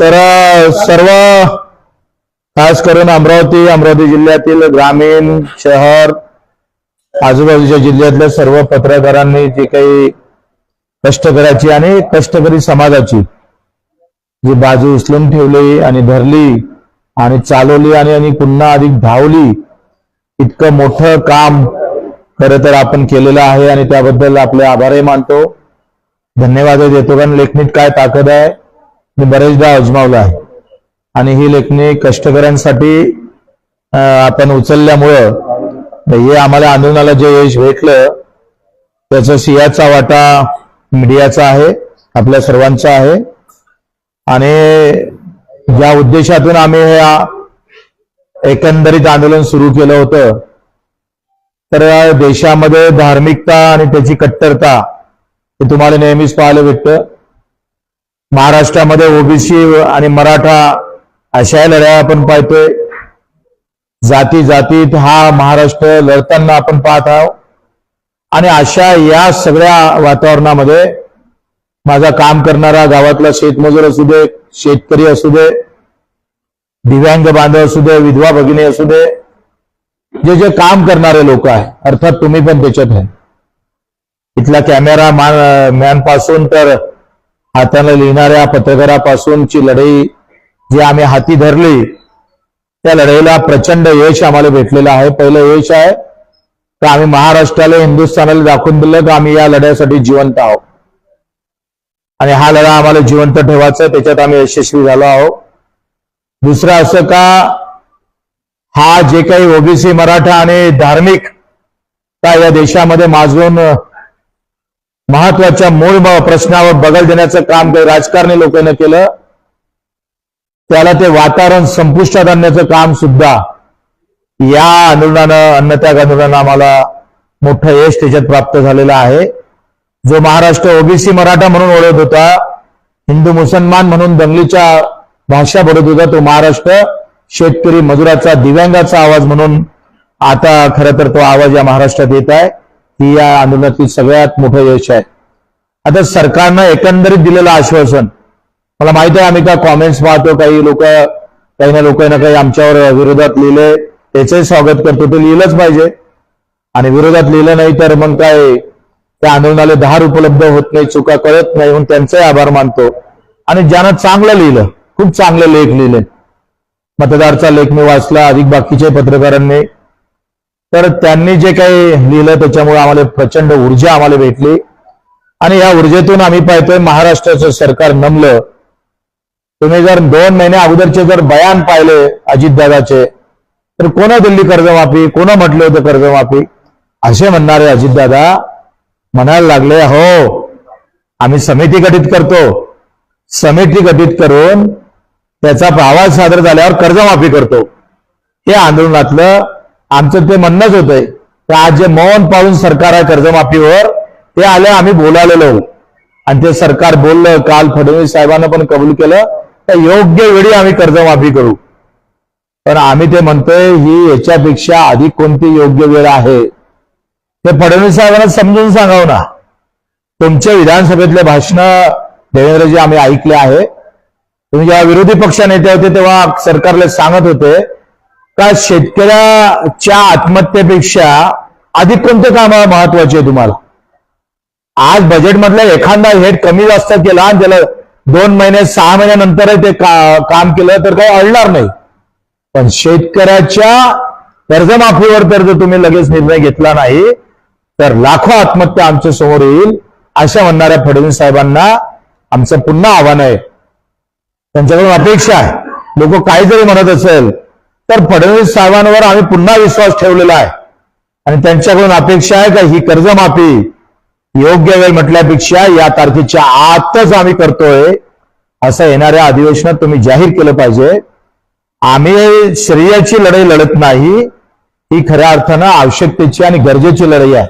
तर सर्व खास करून अमरावती अमरावती जिल्ह्यातील ग्रामीण शहर आजूबाजूच्या जिल्ह्यातल्या सर्व पत्रकारांनी जे काही कष्टकऱ्याची आणि कष्टकरी समाजाची जी बाजू उचलून ठेवली आणि धरली आणि चालवली आणि आणि पुन्हा अधिक धावली इतकं मोठं काम खरं तर आपण केलेलं आहे आणि त्याबद्दल आपले आभारही मानतो. धन्यवाद देतो कारण लेखणीत काय ताकद आहे. मी बरेचदा अजमावलं आहे. आणि ही लेखणी कष्टकऱ्यांसाठी आपण उचलल्यामुळं हे आम्हाला आंदोलनाला जे यश भेटलं त्याचा सियाचा वाटा मीडियाचा आहे आपल्या सर्वांचा आहे. आणि ज्या उद्देशातून आम्ही हे एकंदरीत आंदोलन सुरू केलं होतं तर देशामध्ये धार्मिकता आणि त्याची कट्टरता हे तुम्हाला नेहमीच पाहायला भेटतं. महाराष्ट्रामध्ये ओबीसी आणि मराठा अशा लढाया आपण पाहतोय. जाती जातीत हा महाराष्ट्र लढताना आपण पाहत आहोत. आणि अशा या सगळ्या वातावरणामध्ये माझा काम करणारा गावातला शेतमजूर असू दे शेतकरी असू दे दिव्यांग बांधव असू दे विधवा भगिनी असू दे जे जे काम करणारे लोक आहे अर्थात तुम्ही पण त्याच्यात आहे. इथला कॅमेरा मॅनपासून तर हाताने लिहिणाऱ्या पत्रकारापासूनची लढाई जी आम्ही हाती धरली त्या लढाईला प्रचंड यश आम्हाला भेटलेलं आहे. पहिलं यश आहे तर आम्ही महाराष्ट्राला हिंदुस्थानाला दाखवून दिलं की आम्ही या लढ्यासाठी जिवंत आहोत? आणि हा लढा आम्हाला जिवंत ठेवायचा आहे, त्याच्यात आम्ही यशस्वी झालो आहोत. दुसरं असं का हा जे काही ओबीसी मराठा आणि धार्मिक का या देशामध्ये माजून महत्त्वाच्या मूळ प्रश्नावर बगल देण्याचं काम काही राजकारणी लोकांनी केलं त्याला ते वातावरण संपुष्टात आणण्याचं काम सुद्धा या आंदोलनानं अन्नत्याग आंदोलनानं आम्हाला मोठं यश त्याच्यात प्राप्त झालेलं आहे. जो महाराष्ट्र ओबीसी मराठा म्हणून ओळखत होता हिंदू मुसलमान म्हणून दंगलीच्या भाषा बोलत होता तो महाराष्ट्र शेतकरी मजुराचा दिव्यांगाचा आवाज म्हणून आता खरं तर तो आवाज या महाराष्ट्रात येत आहे. ही या आंदोलनातील सगळ्यात मोठं यश आहे. आता सरकारनं एकंदरीत दिलेलं आश्वासन मला माहिती आहे आम्ही का कॉमेंट्स पाहतो काही लोक काही ना लोकांना काही आमच्यावर विरोधात लिहिले त्याचंही स्वागत करतो ते लिहिलंच पाहिजे. आणि विरोधात लिहिलं नाही तर मग काय त्या आंदोलनाला धार उपलब्ध होत नाही चुका कळत नाही म्हणून त्यांचाही आभार मानतो. आणि ज्यानं चांगलं लिहिलं खूप चांगले लेख लिहिले. मतदारचा लेख मी वाचला अधिक बाकीच्या पत्रकारांनी तर त्यांनी जे काही लिहिलं त्याच्यामुळे आम्हाला प्रचंड ऊर्जा आम्हाला भेटली. आणि या ऊर्जेतून आम्ही पाहतोय महाराष्ट्राचं सरकार नमलं. तुम्ही जर दोन महिने अगोदरचे जर बयान पाहिले अजितदादाचे तर कोण दिल्ली कर्जमाफी कोण म्हटलं होतं कर्जमाफी? असे म्हणणारे अजितदादा म्हणायला लागले हो आम्ही समिती गठीत करतो. समिती गठीत करून त्याचा अहवाल सादर झाल्यावर कर्जमाफी करतो. हे आंदोलनातलं आमचं ते म्हणणंच होतंय तर आज जे मौन पाळून सरकार आहे कर्जमाफीवर ते आले आम्ही बोलावलेलो आणि ते सरकार बोललं काल फडणवीस साहेबांना पण कबूल केलं तर योग्य वेळी आम्ही कर्जमाफी करू. पण आम्ही ते म्हणतोय ही याच्यापेक्षा अधिक कोणती योग्य वेळ आहे? ते फडणवीस साहेबांना समजून सांगाव ना. तुमच्या विधानसभेतले भाषण देवेंद्रजी आम्ही ऐकले आहे. तुम्ही जेव्हा विरोधी पक्ष नेते होते तेव्हा सरकारला सांगत होते का शेतकऱ्याच्या आत्महत्येपेक्षा अधिक कोणते काम महत्त्वाचे आहे तुम्हाला? आज बजेटमधला एखादा हेड कमी जास्त केला आणि त्याला दोन महिने सहा महिन्यानंतर ते का- काम केलं तर काही अडणार नाही. पण शेतकऱ्याच्या कर्जमाफीवर तर जर तुम्ही लगेच निर्णय घेतला नाही तर लाखो आत्महत्या आमच्यासमोर येईल अशा म्हणणाऱ्या फडणवीस साहेबांना आमचं पुन्हा आव्हान आहे. त्यांच्याकडून अपेक्षा आहे. लोक काही जरी म्हणत असेल तर फडणवीस साहेबांवर आम्ही पुन्हा विश्वास ठेवलेला आहे. आणि त्यांच्याकडून अपेक्षा आहे का ही कर्जमाफी योग्य वेळ म्हटल्यापेक्षा या तारखेच्या आतच आम्ही करतोय असं येणाऱ्या अधिवेशनात तुम्ही जाहीर केलं पाहिजे. आम्ही श्रेयाची लढाई लढत नाही ही खऱ्या अर्थानं आवश्यकतेची आणि गरजेची लढाई आहे.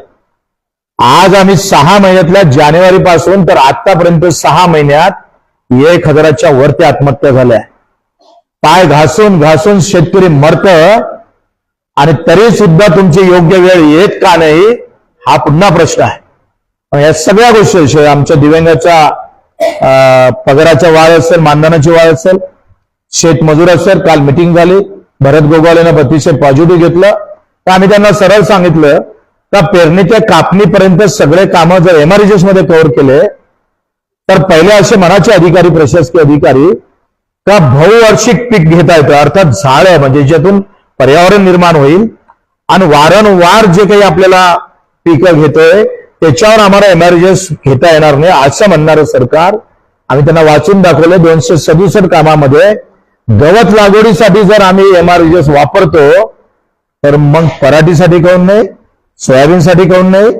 आज आम्ही सहा महिन्यातल्या जानेवारी पासून तर आतापर्यंत सहा महिन्यात एक हजाराच्या वरती आत्महत्या झाल्या. पाय घासून घासून शेतकरी मरत आणि तरी सुद्धा तुमची योग्य वेळ येत का नाही हा पुन्हा प्रश्न आहे. या सगळ्या गोष्टी आमच्या दिव्यांगाच्या पगाराच्या वाढ असेल मानधनाची वाढ असेल शेतमजूर असेल काल मिटिंग झाली भरत गोगावलेनं अतिशय पॉझिटिव्ह घेतलं. तर आम्ही त्यांना सरळ सांगितलं का पेरणी ते कापणीपर्यंत सगळे कामं जर एमआरजीएसमध्ये कव्हर केले तर पहिले असे मनाचे अधिकारी प्रशासकीय अधिकारी का बहुवार्षिक पीक घेता येतं? अर्थात झाड आहे म्हणजे ज्यातून पर्यावरण निर्माण होईल आणि वारंवार जे काही आपल्याला पिकं घेतोय त्याच्यावर आम्हाला एमआरजीएस घेता येणार नाही असं म्हणणारं सरकार. आम्ही त्यांना वाचून दाखवलं दोनशे सदुसष्ट कामामध्ये गवत लागवडीसाठी जर आम्ही एमआरजीएस वापरतो तर मग पराठीसाठी काऊन नाही सोयाबीनसाठी काऊन नाही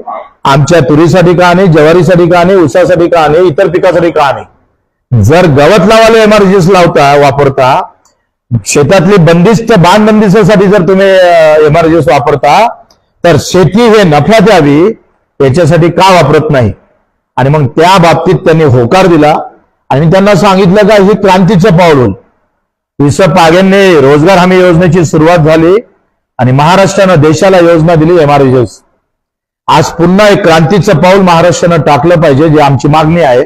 आमच्या तुरीसाठी का नाही ज्वारीसाठी का नाही ऊसासाठी का नाही इतर पिकासाठी का नाही? जर गवत लावायला एमआरजीएस लावता वापरता शेतातली बंदिस्त बाण बंदिस्तासाठी जर तुम्ही एमआरजीएस वापरता तर शेती हे नफ्यात यावी याच्यासाठी का वापरत नाही? आणि मग त्या बाबतीत त्यांनी होकार दिला आणि त्यांना सांगितलं का ही क्रांतीचं पाऊल होईल. विस पागेंनी रोजगार हमी योजनेची सुरुवात झाली आणि महाराष्ट्रानं देशाला योजना दिली एमआरजीएस आज पुन्हा एक क्रांतीचं पाऊल महाराष्ट्रानं टाकलं पाहिजे जी आमची मागणी आहे.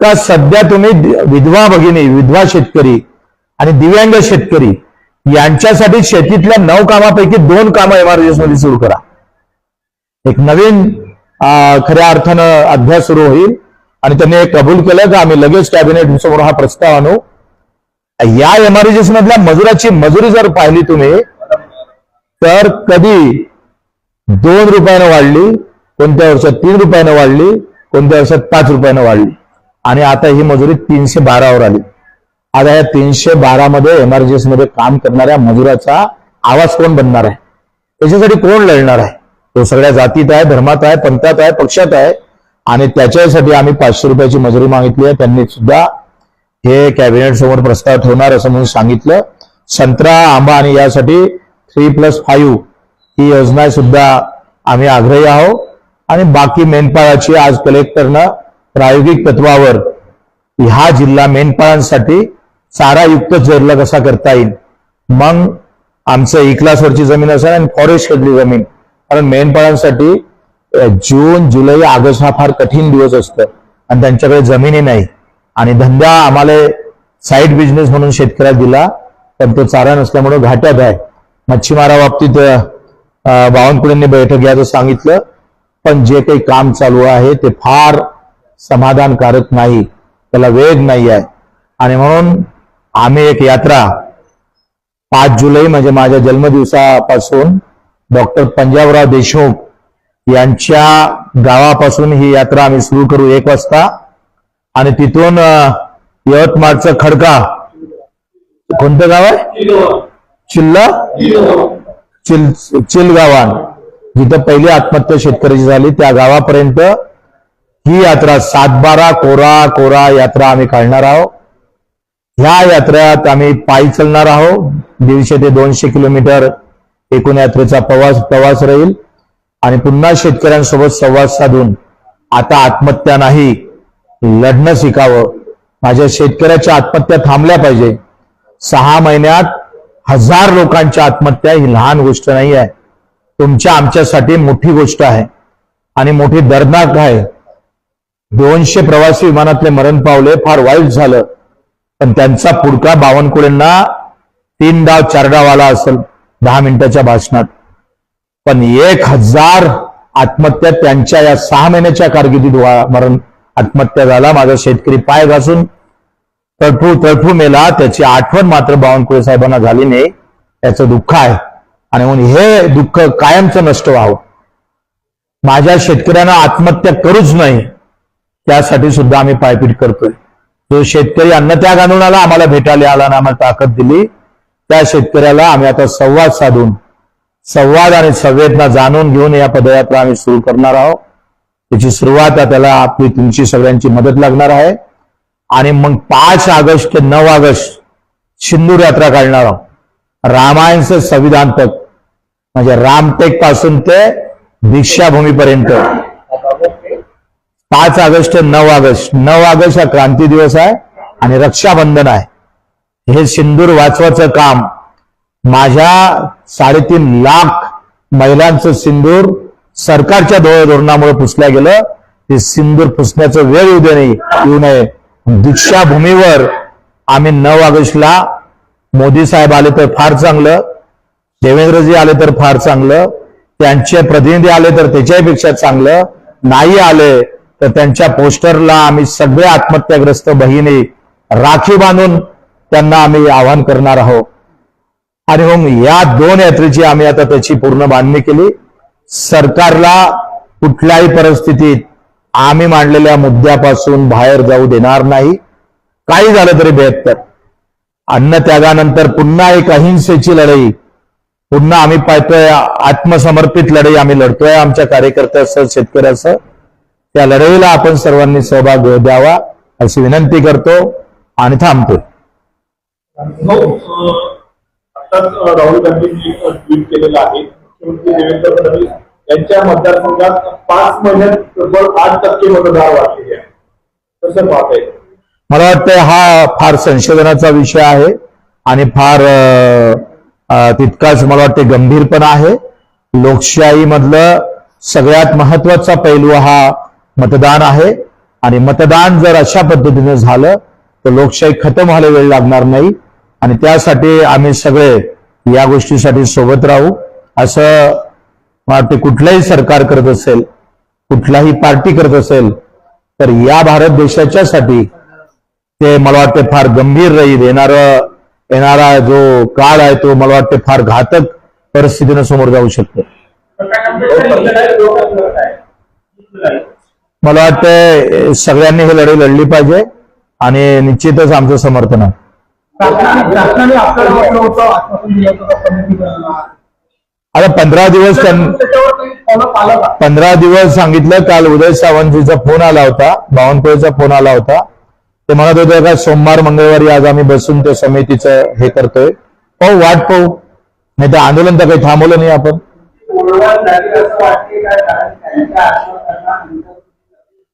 का सध्या तुम्ही विधवा भगिनी विधवा शेतकरी आणि दिव्यांग शेतकरी यांच्यासाठी शेतीतल्या नऊ कामापैकी दोन कामं एमआरजीएसमध्ये सुरू करा. एक नवीन खऱ्या अर्थानं अध्याय सुरू होईल आणि त्यांनी हे कबूल केलं का आम्ही लगेच कॅबिनेट समोर हा प्रस्ताव आणू. या एमआरजीएस मधल्या मजुराची मजुरी जर पाहिली तुम्ही तर कधी दोन रुपयानं वाढली कोणत्या वर्षात तीन रुपयानं वाढली कोणत्या वर्षात पाच रुपयानं वाढली. आणि आता ही मजुरी तीनशे बारावर आली. आता या तीनशे बारामध्ये एमआरजीएसमध्ये काम करणाऱ्या मजुराचा आवाज कोण बनणार आहे? त्याच्यासाठी कोण लढणार आहे? तो सगळ्या जातीत आहे धर्मात आहे पंथात आहे पक्षात आहे. आणि त्याच्यासाठी आम्ही पाचशे रुपयाची मजुरी मागितली आहे. त्यांनी सुद्धा हे कॅबिनेट समोर प्रस्ताव ठेवणार असं म्हणून सांगितलं. संत्रा आंबा आणि यासाठी थ्री प्लस फाईव्ह ही योजना सुद्धा आम्ही आग्रही आहोत. आणि बाकी मेंढपाळाची आज कलेक्टरनं प्रायोगिक तत्वावर ह्या जिल्हा मेंढपाळांसाठी चारा युक्त कसा करता येईल? मग आमचं ई जमीन असेल आणि फॉरेस्ट मधली जमीन. कारण मेंढपाळांसाठी जून जुलै ऑगस्ट हा फार कठीण दिवस असतो आणि त्यांच्याकडे जमीनही नाही. आणि धंदा आम्हाला साईड बिझनेस म्हणून शेतकऱ्याला दिला पण तो चारा नसल्यामुळे घाट्यात आहे. मच्छीमारा बाबतीत बावनकुळेंनी बैठक घ्यायचं सांगितलं पण जे काही काम चालू आहे ते फार समाधानकारक नाही त्याला वेग नाही आहे. आणि म्हणून आम्ही एक यात्रा पाच जुलै म्हणजे माझ्या जन्मदिवसापासून डॉक्टर पंजाबराव देशमुख यांच्या गावापासून ही यात्रा आम्ही सुरू करू एक वाजता. आणि तिथून यवतमाळचं खडका. कोणतं गाव आहे? चिल्ला? चिल चिलगावान. जिथं पहिली आत्महत्या शेतकऱ्याची झाली त्या गावापर्यंत ही यात्रा सातबारा कोरा कोरा यात्रा आम्ही काढणार आहोत. ह्या यात्रेत आम्ही पायी चालणार आहोत. दीडशे ते दोनशे किलोमीटर एकूण यात्रेचा प्रवास प्रवास राहील. आणि पुन्हा शेतकऱ्यांसोबत संवाद साधून आता आत्महत्या नाही लढणं शिकावं. माझ्या शेतकऱ्याच्या आत्महत्या थांबल्या पाहिजे. सहा महिन्यात हजार लोकांच्या आत्महत्या ही लहान गोष्ट नाही आहे तुमच्या आमच्यासाठी मोठी गोष्ट आहे. आणि मोठी दर्दनाक आहे. दोनशे प्रवासी विमानातले मरण पावले फार वाईट झालं. पण त्यांचा पुडका बावनकुळेंना तीन डाव चार डाव आला असेल दहा मिनिटाच्या भाषणात. पण एक हजार आत्महत्या त्यांच्या या सहा महिन्याच्या कारकिर्दीत मरण आत्महत्या झाला माझा शेतकरी पाय घासून तळफू तळफू मेला त्याची आठवण मात्र बावनकुळे साहेबांना झाली नाही. त्याचं दुःख आहे. आणि म्हणून हे दुःख कायमचं नष्ट व्हावं. माझ्या शेतकऱ्यांना आत्महत्या करूच नाही. त्यासाठी सुद्धा आम्ही पायपीट करतोय. जो शेतकरी अन्नत्याग आणून आला आम्हाला भेटायला आला आणि आम्हाला ताकद दिली त्या शेतकऱ्याला आम्ही आता संवाद साधून संवाद आणि संवेदना जाणून घेऊन या पदयात्रा आम्ही सुरू करणार आहोत. त्याची सुरुवात त्याला आपली तुमची सगळ्यांची मदत लागणार आहे. आणि मग पाच ऑगस्ट ते नऊ ऑगस्ट सिंदूर यात्रा काढणार आहोत. रामायणचं संविधान तक म्हणजे रामटेकपासून ते दीक्षाभूमीपर्यंत. पाच ऑगस्ट नऊ ऑगस्ट. नऊ ऑगस्ट हा क्रांती दिवस आहे आणि रक्षाबंधन आहे. हे सिंदूर वाचवाचं काम. माझ्या साडेतीन लाख महिलांचं सिंदूर सरकारच्या धो- धोरणामुळे पुसल्या गेलं. ते सिंदूर पुसण्याचं वेळ येऊ दे नाही येऊ नये. दीक्षाभूमीवर आम्ही नऊ ऑगस्टला मोदी साहेब आले तर फार चांगलं देवेंद्रजी आले तर फार चांगलं त्यांचे प्रतिनिधी आले तर त्याच्यापेक्षा चांगलं नाही आले तर त्यांच्या पोस्टरला आम्ही सगळे आत्महत्याग्रस्त बहिणी राखी बांधून त्यांना आम्ही आवाहन करणार आहोत. आणि मग या दोन यात्रेची आम्ही आता त्याची पूर्ण बांधणी केली. सरकारला कुठल्याही परिस्थितीत आम्ही मांडलेल्या मुद्द्यापासून बाहेर जाऊ देणार नाही. काही झालं तरी बेहत्तर. अन्न त्यागानंतर पुन्हा एक अहिंसेची लढाई. पुन्हा आम्ही पाहतोय आत्मसमर्पित लढाई आम्ही लढतोय आमच्या कार्यकर्त्यासह शेतकऱ्यासह. त्या लढाईला आपण सर्वांनी सहभाग द्यावा अशी विनंती करतो आणि आताच अं, राहुल गांधींनी ट्विट केलेलं आहे. मुख्यमंत्री देवेंद्र फडणवीस यांच्या मतदारसंघात पाच महिन्यात तब्बल आठ टक्के मतदार वाढलेले आहे पाहता येईल मला वाटतं हा फार संशोधनाचा विषय आहे आणि फार तितकाच मला वाटते गंभीर पण आहे. लोकशाहीमधलं सगळ्यात महत्त्वाचा पैलू हा मतदान आहे. आणि मतदान जर अशा पद्धतीने झालं तर लोकशाही खतम व्हायला वेळ लागणार नाही. आणि त्यासाठी आम्ही सगळे या गोष्टीसाठी सोबत राहू. असं मला वाटते कुठलंही सरकार करत असेल कुठलाही पार्टी करत असेल तर या भारत देशाच्यासाठी ते मला वाटते फार गंभीर राहील. येणार येणारा जो काळ आहे तो मला वाटते फार घातक परिस्थितीनं समोर जाऊ शकतो. मला वाटतं सगळ्यांनी ही लढाई लढली पाहिजे आणि निश्चितच आमचं समर्थन आहे. आता पंधरा दिवस पंधरा दिवस सांगितलं काल उदय सावंतजीचा फोन आला होता बावनकुळेचा फोन आला होता. ते म्हणत होते का सोमवार मंगळवारी आज आम्ही बसून त्या समितीचं हे करतोय. पाहू वाट पाहू. नाही तर आंदोलन तर काही थांबवलं नाही आपण.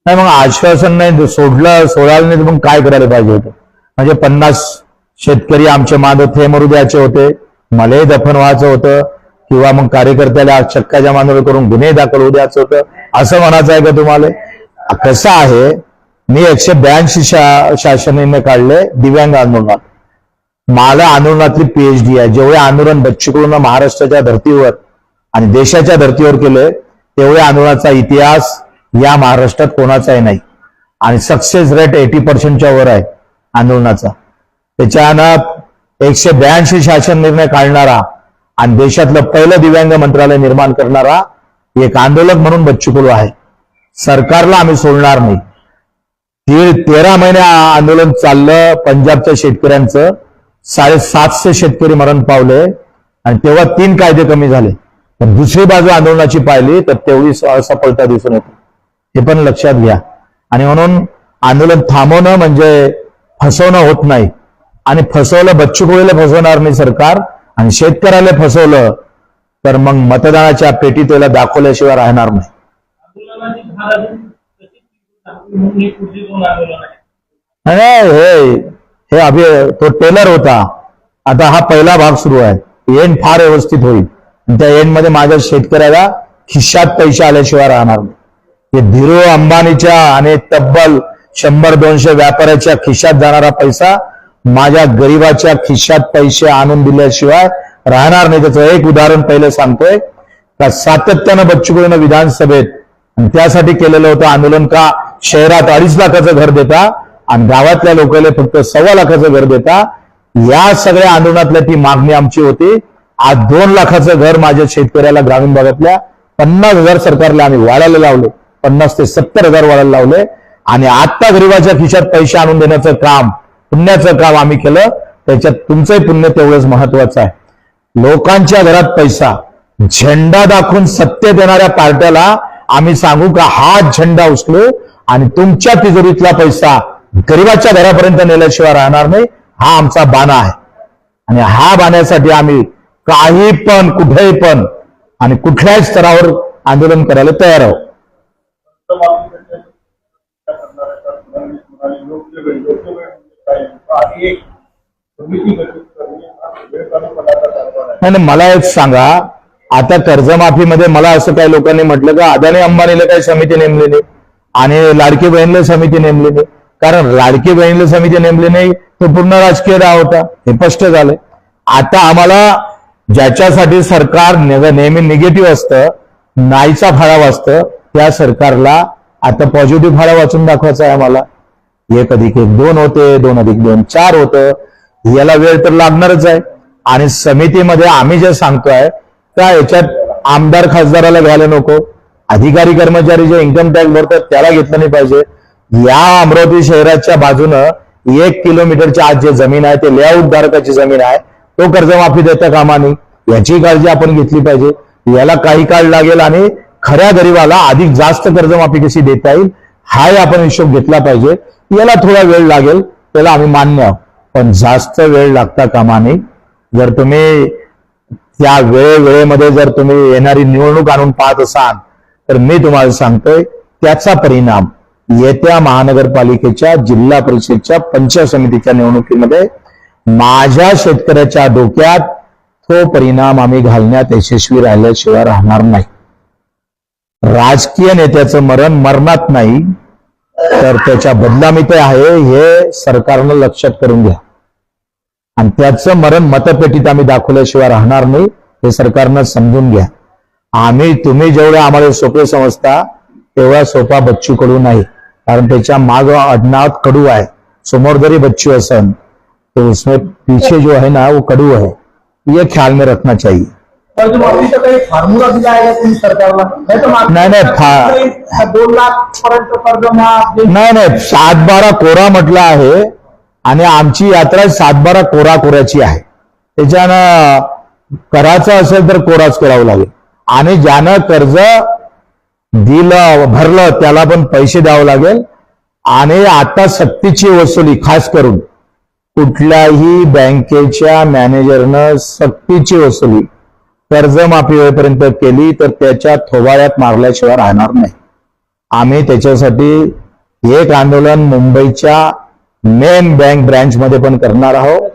नाही मग आश्वासन नाही सोडलं सोडायला नाही तर मग काय करायला पाहिजे होतं? म्हणजे पन्नास शेतकरी आमचे माधव थे द्यायचे होते. मलाही दफन व्हायचं होतं. किंवा मग कार्यकर्त्याला चक्काच्या मांडव करून गुन्हे दाखल होऊ द्यायचं होतं. असं म्हणायचं आहे का तुम्हाला? कसं आहे मी एकशे ब्याऐंशी शा शासनाने काढले दिव्यांग आंदोलनात. मला आंदोलनातली पीएचडी आहे. जेवढे आंदोलन बच्चूकडून महाराष्ट्राच्या धर्तीवर आणि देशाच्या धर्तीवर केले तेवढे आंदोलनाचा इतिहास या महाराष्ट्रात कोणाचाही नाही. आणि सक्सेस रेट एटी पर्सेंटच्या वर आहे आंदोलनाचा. त्याच्यानं एकशे ब्याऐंशी शासन निर्णय काढणारा आणि देशातलं पहिलं दिव्यांग मंत्रालय निर्माण करणारा एक आंदोलक म्हणून बच्चू आहे. सरकारला आम्ही सोडणार नाही. दीड तेरा महिने आंदोलन चाललं पंजाबच्या शेतकऱ्यांचं. साडेसातशे शेतकरी मरण पावले आणि तेव्हा तीन कायदे कमी झाले. पण दुसरी बाजू आंदोलनाची पाहिली तर तेवढी असफलता दिसून येते. हे पण लक्षात घ्या. आणि म्हणून आंदोलन थांबवणं म्हणजे फसवणं होत नाही. आणि फसवलं बच्चू कोळीला फसवणार नाही सरकार आणि शेतकऱ्याला फसवलं तर मग मतदानाच्या पेटी त्याला दाखवल्याशिवाय राहणार नाही. हे हे अभि तो टेलर होता. आता हा पहिला भाग सुरू आहे. एंड फार व्यवस्थित होईल. त्या एंडमध्ये माझ्या शेतकऱ्याला खिशात पैसे आल्याशिवाय राहणार नाही. हे धीरू अंबानीच्या आणि तब्बल शंभर दोनशे व्यापाऱ्याच्या खिशात जाणारा पैसा माझ्या गरीबाच्या खिशात पैसे आणून दिल्याशिवाय राहणार नाही. त्याचं एक उदाहरण पहिलं सांगतोय. का सातत्यानं बच्चू कडून विधानसभेत त्यासाठी केलेलं होतं आंदोलन का? शहरात अडीच लाखाचं घर देता आणि गावातल्या लोकांना फक्त सव्वा लाखाचं घर देता. या सगळ्या आंदोलनातल्या ती मागणी आमची होती. आज दोन लाखाचं घर माझ्या शेतकऱ्याला ग्रामीण भागातल्या पन्नास हजार सरकारला आम्ही वाढायला लावले. पन्नास ते सत्तर हजार वाढायला लावले. आणि आता गरीबाच्या खिशात पैसे आणून देण्याचं काम पुण्याचं काम आम्ही केलं. त्याच्यात तुमचंही पुण्य तेवढंच महत्वाचं आहे. लोकांच्या घरात पैसा. झेंडा दाखवून सत्य देणाऱ्या पार्ट्याला आम्ही सांगू का हा झेंडा उचलू आणि तुमच्या तिजोरीतला पैसा गरीबाच्या घरापर्यंत नेल्याशिवाय राहणार नाही. हा आमचा बाणा आहे. आणि हा बाण्यासाठी आम्ही काही पण कुठेही पण आणि कुठल्याही स्तरावर आंदोलन करायला तयार आहोत आणि एक समिती गठीत करणे हा विवेकानंदपणाचा कारभार आहे नाही नाही, मला एक सांगा. आता कर्जमाफीमध्ये मला असं काही लोकांनी म्हटलं का अदानी अंबानीला काही समिती नेमली नाही आणि लाडकी बहिणीला समिती नेमली नाही. कारण लाडकी बहिणीला समिती नेमली नाही तो पूर्ण राजकीय डाव होता. हे स्पष्ट झालंय. आता आम्हाला ज्याच्यासाठी सरकार ने- नेहमी निगेटिव्ह असतं नाहीचा फाळा वाचतं त्या सरकारला आता पॉझिटिव्ह फाळा वाचून दाखवायचा आहे आम्हाला. एक अधिक एक दोन होते दोन अधिक दोन चार होतं. याला वेळ तर लागणारच आहे. आणि समितीमध्ये आम्ही जे सांगतोय त्या याच्यात आमदार खासदाराला घ्यायला नको. अधिकारी कर्मचारी जे इन्कम टॅक्स भरतात त्याला घेतलं नाही पाहिजे. या अमरावती शहराच्या बाजूनं एक किलोमीटरच्या आज जे जमीन आहे ते लेआउट धारकाची जमीन आहे तो कर्जमाफी देता कामा नाही याची काळजी आपण घेतली पाहिजे. याला काही काळ लागेल आणि खऱ्या गरीबाला अधिक जास्त कर्जमाफी कशी देता येईल हाही आपण हिशोब घेतला पाहिजे. याला थोडा वेळ लागेल त्याला आम्ही मान्य पण जास्त वेळ लागता कामा नये. जर तुम्ही त्या वेळेवेळेमध्ये जर तुम्ही येणारी निवडणूक आणून पाहत असाल तर मी तुम्हाला सांगतोय त्याचा परिणाम येत्या महानगरपालिकेच्या जिल्हा परिषदच्या पंचायत समितीच्या निवडणुकीमध्ये माझ्या शेतकऱ्याच्या डोक्यात तो परिणाम आम्ही घालण्यात यशस्वी राहिल्याशिवाय राहणार नाही. राजकीय नेत्याचं मरण मरणात नाही तर त्याच्या बदनामीत आहे हे सरकारनं लक्षात करून घ्या. आणि त्याचं मरण मतपेटीत आम्ही दाखवल्याशिवाय राहणार नाही हे सरकारनं समजून घ्या. आम्ही तुम्ही जेवढे आम्हाला सोपे समजता तेवढा सोपा बच्चू कडू नाही. कारण त्याच्या माग अडनाव कडू आहे. समोर जरी बच्चू असन तो उसमें पीछे जो है ना वो कडू है ये ख्याल में रखना चाहिए. काही फॉर्म्युला दिला आहे तुम्ही सरकारला? नाही नाही, फा- दोन लाख पर्यंत कर्ज माफ जे- नाही नाही सात बारा कोरा म्हटलं आहे आणि आमची यात्रा सात बारा कोरा कोऱ्याची आहे. त्याच्यानं करायचं असेल तर कोराच करावं लागेल. आणि ज्यानं कर्ज दिलं भरलं त्याला पण पैसे द्यावं लागेल. आणि आता सक्तीची वसुली खास करून कुठल्याही बँकेच्या मॅनेजरनं सक्तीची वसुली कर्जमाफी होईपर्यंत केली तर त्याच्या थोबाळ्यात मारल्याशिवाय राहणार नाही. आम्ही त्याच्यासाठी एक आंदोलन मुंबईच्या मेन बँक ब्रँचमध्ये पण करणार आहोत.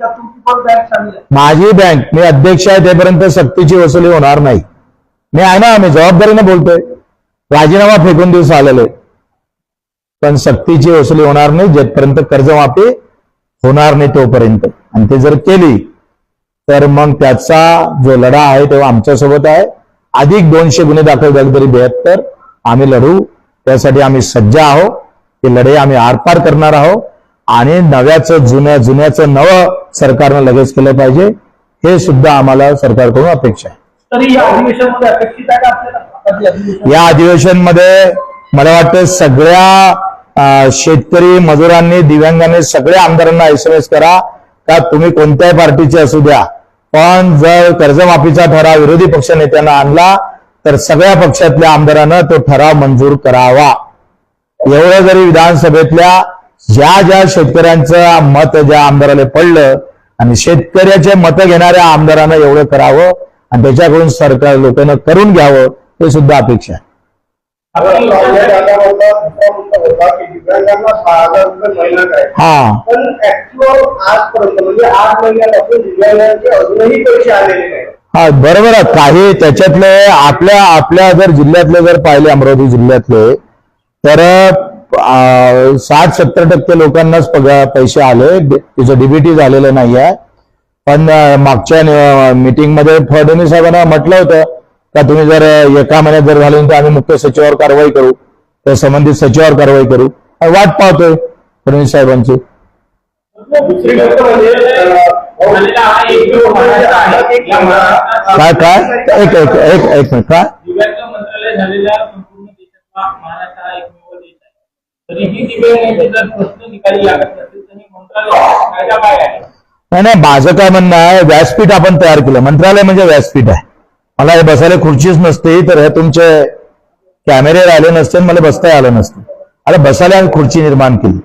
माझी बँक मी अध्यक्ष आहे तेपर्यंत सक्तीची वसुली होणार नाही. मी आहे ना आम्ही जबाबदारीने बोलतोय. राजीनामा फेकून दिवस आलेले. पण सक्तीची वसुली होणार नाही जेथपर्यंत कर्जमाफी होणार नाही तोपर्यंत. आणि ते जर केली तर मग त्याचा जो लढा आहे तो आमच्यासोबत आहे. अधिक दोनशे गुन्हे दाखल झाले तरी बेहत्तर. आम्ही लढू. त्यासाठी आम्ही सज्ज आहोत. ते लढे आम्ही आरपार करणार आहोत. आणि नव्याचं जुन्या जुन्याचं नवं सरकारनं लगेच केलं पाहिजे. हे सुद्धा आम्हाला सरकारकडून अपेक्षा आहे. या अधिवेशनामध्ये मला वाटतं सगळ्या शेतकरी मजुरांनी दिव्यांगांनी सगळ्या आमदारांना एस एम एस करा. का तुम्ही कोणत्याही पार्टीचे असू द्या. पण जर कर्जमाफीचा ठराव विरोधी पक्ष नेत्यांना आणला तर सगळ्या पक्षातल्या आमदारांना तो ठराव मंजूर करावा. एवढं जरी विधानसभेतल्या ज्या ज्या शेतकऱ्यांचं मत ज्या आमदाराला पडलं आणि शेतकऱ्याचे मत घेणाऱ्या आमदारांना एवढं करावं आणि त्याच्याकडून सरकार लोकांना करून घ्यावं हे सुद्धा अपेक्षा आहे. हा. पण ऍक्च्युअल आजपर्यंत म्हणजे आठ महिन्यापासून दिव्यांगांचे अजूनही पैसे आलेले नाही हा बरोबर आहे. काही त्याच्यातले आपल्या आपल्या जर जिल्ह्यातले जर पाहिले अमरावती जिल्ह्यातले तर अं, साठ सत्तर टक्के लोकांनाच पगार पैसे आले. त्याचं डीबीटी झालेलं नाही आहे पण अं, मागच्या मीटिंगमध्ये फडणवीस साहेबांना म्हटलं होतं का तुम्ही जर एका महिन्यात जर झाले तर आम्ही मुख्य सचिवावर कारवाई करू त्या संबंधित सचिवावर कारवाई करू. वाट पाहतोय प्रवीण साहेबांची. काय काय? एक एक एक एक मिनिट का? नाही नाही माझं काय म्हणणं आहे व्यासपीठ आपण तयार केलं. मंत्रालय म्हणजे व्यासपीठ आहे. मला हे बसायला खुर्चीच नसते तर हे तुमचे कॅमेरे राहिले नसते मला बसता आलं नसतं. आता बसायला आम्ही खुर्ची निर्माण केली.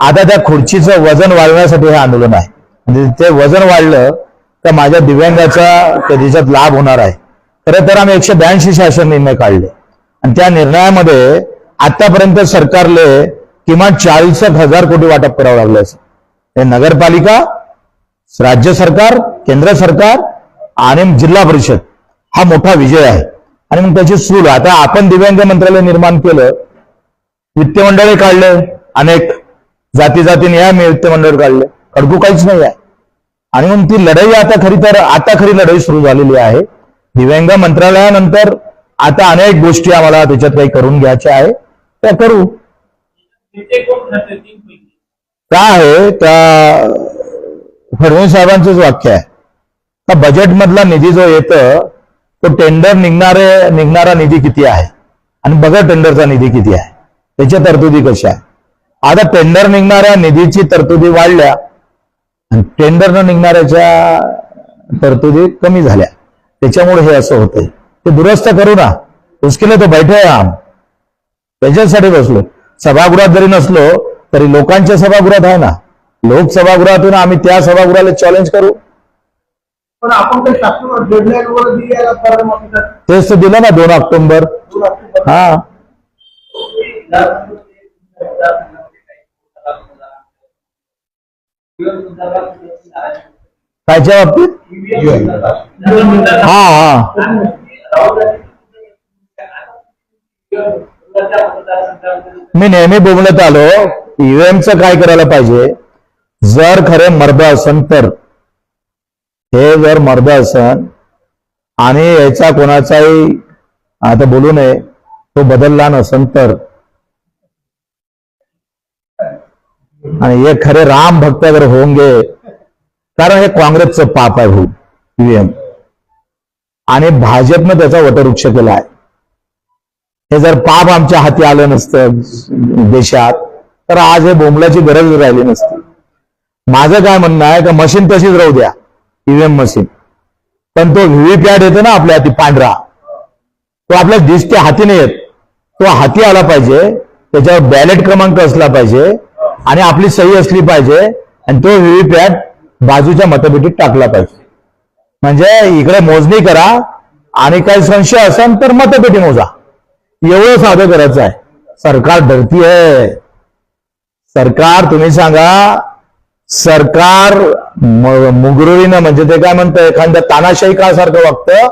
आता त्या खुर्चीचं वजन वाढवण्यासाठी हे आंदोलन आहे. म्हणजे ते वजन वाढलं तर माझ्या दिव्यांगाचा त्या त्याच्यात लाभ होणार आहे. खरं तर आम्ही एकशे ब्याऐंशी शासन निर्णय काढले. आणि त्या निर्णयामध्ये आतापर्यंत सरकारले किमान चाळीस एक हजार कोटी वाटप करावं लागलं असं. हे नगरपालिका राज्य सरकार केंद्र सरकार आणि जिल्हा परिषद. हा मोठा विजय आहे. आणि मग त्याची सूल आता आपण दिव्यांग मंत्रालय निर्माण केलं वित्तमंडळे काढले अनेक जाती जातीने या मी वित्तमंडळ काढले. खडकू काहीच नाही आहे. आणि मग ती लढाई आता खरी तर आता खरी लढाई सुरू झालेली आहे. दिव्यांग मंत्रालयानंतर आता अनेक गोष्टी आम्हाला त्याच्यात काही करून घ्यायच्या आहे. त्या करू. काय आहे त्या फडणवीस साहेबांचंच वाक्य आहे. का बजेटमधला निधी जो येतं तो टेंडर निघणारे निघणारा निधी किती आहे? आणि बघा टेंडरचा निधी किती आहे. त्याच्या तरतुदी कशा आहे आता टेंडर निघणाऱ्या निधीची तरतुदी वाढल्या आणि टेंडर न निघणाऱ्याच्या तरतुदी कमी झाल्या. त्याच्यामुळे हे असं होतंय. ते दुरुस्त करू ना. उसके तो बैठे आहे आम. त्याच्यासाठी बसलो. सभागृहात जरी नसलो तरी लोकांच्या सभागृहात आहे ना. लोकसभागृहातून आम्ही त्या सभागृहाला चॅलेंज करू. पण आपण काही शासन डेडलाईन वगैरे दिली आहे का कर्जमाफीसाठी? तेच तर दिलं ना दोन ऑक्टोबर. दोन ऑक्टोबर. हा. कायच्या बाबतीत? हा हा. मी नेहमी बोलत आलो ईव्हीएमचं काय करायला पाहिजे? जर खरे मर्द असन तर. हे जर मर्द असन आणि याचा कोणाचाही आता बोलू नये तो बदलला नसन तर. आणि हे खरे राम भक्त अगर होंगे कारण हे काँग्रेसचं पाप आहे भाऊ ईव्हीएम. आणि भाजपनं त्याचा वटवृक्ष केला आहे. हे जर पाप आमच्या हाती आलं नसतं देशात तर आज हे बोंबल्याची गरज राहिली नसती. माझं काय म्हणणं आहे का मशीन तशीच राहू द्या. ईव्हीएम मशीन पण तो व्हीव्हीपॅट येतो ना आपल्या हाती पांढरा. तो आपल्या दिसते हाती नाही येत. तो हाती आला पाहिजे त्याच्यावर बॅलेट क्रमांक असला पाहिजे आणि आपली सही असली पाहिजे आणि तो व्हीव्हीपॅट बाजूच्या मतपेटीत टाकला पाहिजे. म्हणजे इकडे मोजणी करा आणि काही संशय असेल तर मतपेटी मोजा. एवढं साधं करायचं आहे. सरकार धरती आहे सरकार तुम्ही सांगा सरकार मुगरुरीनं म्हणजे ते काय म्हणतं एखाद्या तानाशाही काळासारखं वागतं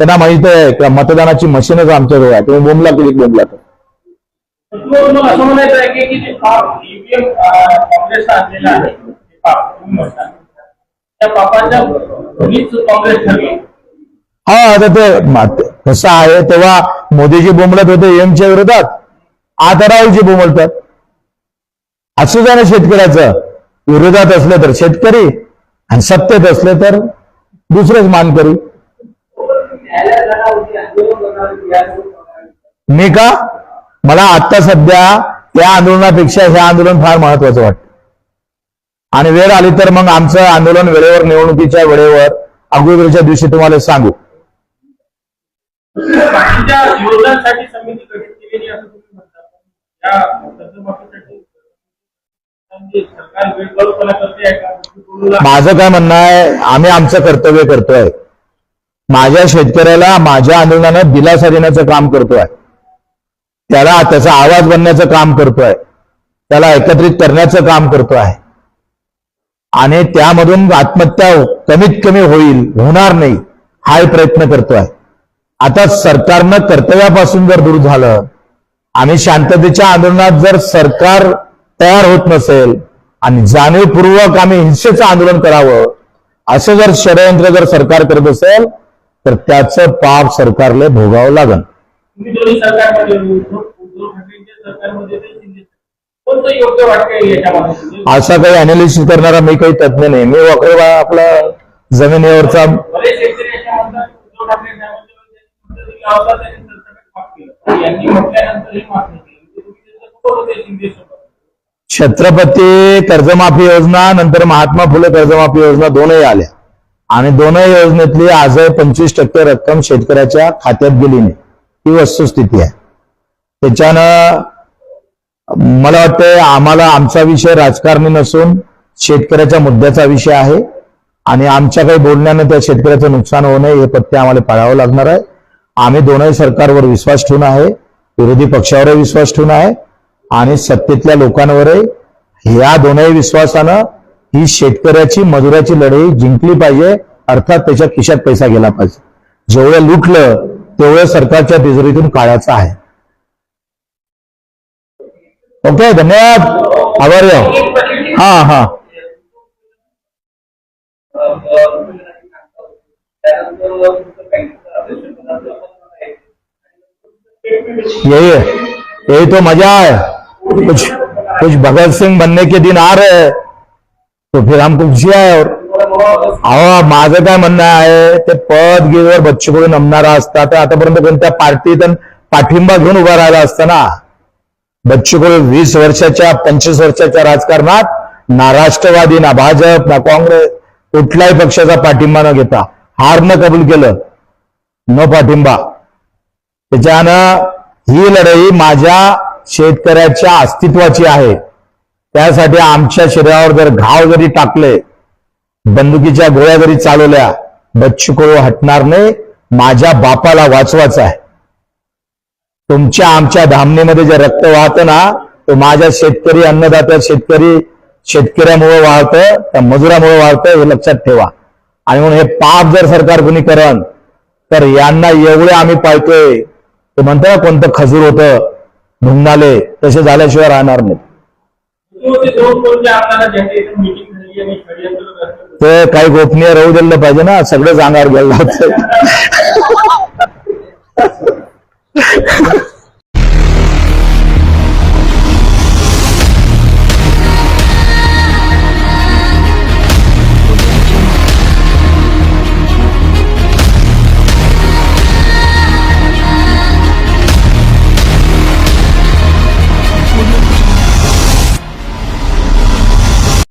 त्यांना माहीत आहे का मतदानाची मशीनच आमच्याजवळ आहे. तुम्ही बोंबला किती बोंबला तर हा आता ते कसं आहे तेव्हा मोदीजी बोंबलत होते एमच्या विरोधात. आता राहुलजी बोंबलतात. असं जाणं शेतकऱ्याचं. विरोधात असलं तर शेतकरी आणि सत्तेत असले तर दुसरेच मानकरी. मी का? मला आता सध्या त्या आंदोलनापेक्षा हे आंदोलन फार महत्वाचं वाटतं. आणि वेळ आली तर मग आमचं आंदोलन वेळेवर निवडणुकीच्या वेळेवर अगोदरच्या दिवशी तुम्हाला सांगू. माझं काय म्हणणं आहे आम्ही आमचं कर्तव्य करतोय. माझ्या शेतकऱ्याला माझ्या आंदोलनानं दिलासा देण्याचं काम करतोय. त्याला त्याचा आवाज बनण्याचं काम करतोय. त्याला एकत्रित करण्याचं काम करतो आहे आणि त्यामधून आत्महत्या कमीत कमी होईल होणार नाही हाही प्रयत्न करतोय. आता सरकारनं कर्तव्यापासून जर दूर झालं आणि शांततेच्या आंदोलनात जर सरकार तयार होत नसेल आणि जाणीवपूर्वक आम्ही हिंसेचं आंदोलन करावं असं जर षडयंत्र जर सरकार करत असेल तर त्याचं पाप सरकारला भोगावं लागल याच्यामध्ये? असा काही अनालिसिस करणारा मी काही तज्ज्ञ नाही. मी वक्र आपला जमिनीवरचा यांनी म्हटल्यानंतरही छत्रपती कर्जमाफी योजना नंतर महात्मा फुले कर्जमाफी योजना दोनही आल्या. आणि दोनही योजनेतली आजही पंचवीस टक्के रक्कम शेतकऱ्याच्या खात्यात गेली नाही. ही वस्तुस्थिती आहे. त्याच्यानं मला वाटतं आम्हाला आमचा विषय राजकारणी नसून शेतकऱ्याच्या मुद्द्याचा विषय आहे. आणि आमच्या काही बोलण्यानं त्या शेतकऱ्याचं नुकसान होऊ नये हे पत्ते आम्हाला पाळावं लागणार आहे. आम्ही दोनही सरकारवर विश्वास ठेवून आहे. विरोधी पक्षावरही विश्वास ठेवून आहे. आणि सत्तेतल्या लोकांवरही ह्या दोनही विश्वासानं ही शेतकऱ्याची मजुराची लढाई जिंकली पाहिजे. अर्थात त्याच्या खिशात पैसा गेला पाहिजे. जेवढं लुटलं तेवढं सरकारच्या तिजोरीतून काढायचं आहे. ओके धन्यवाद. आभारी हा हा. यही है यही तो मजा है कुछ कुछ भगत सिंह बनने के दिन आ रहे हैं तो फिर हमको खुशी आहे और अहो माझं काय म्हणणं आहे? ते पद गिरीवर बच्चू कडून नमणारा असता. तर आतापर्यंत कोणत्या पार्टीत पाठिंबा घेऊन उभा राहिला असता ना? बच्चू कडून वीस वर्षाच्या पंचवीस वर्षाच्या राजकारणात ना राष्ट्रवादी ना भाजप ना काँग्रेस कुठल्याही पक्षाचा पाठिंबा न घेता. हार न कबूल केलं. न पाठिंबा. त्याच्यानं ही लढाई माझ्या शेतकऱ्याच्या अस्तित्वाची आहे. त्यासाठी आमच्या शरीरावर जर घाव जरी टाकले बंदुकीच्या गोळ्या जरी चालवल्या बच्चू हटणार नाही माझ्या बापाला वाचवायचं आहे. तुमच्या आमच्या धामणीमध्ये जे रक्त वाहतं ना तो माझ्या शेतकरी अन्नदात्या शेतकरी शेतकऱ्यामुळे वाहतं त्या मजुरामुळे वाहतं हे लक्षात ठेवा. आणि म्हणून हे पाप जर सरकार कुणी करण तर यांना एवढे आम्ही पाळतोय. ते म्हणतो ना कोणतं खजूर होतं भुंगाले तसे झाल्याशिवाय राहणार नाही ते काही गोपनीय राहू दिलं पाहिजे ना सगळं अंगावर गेलं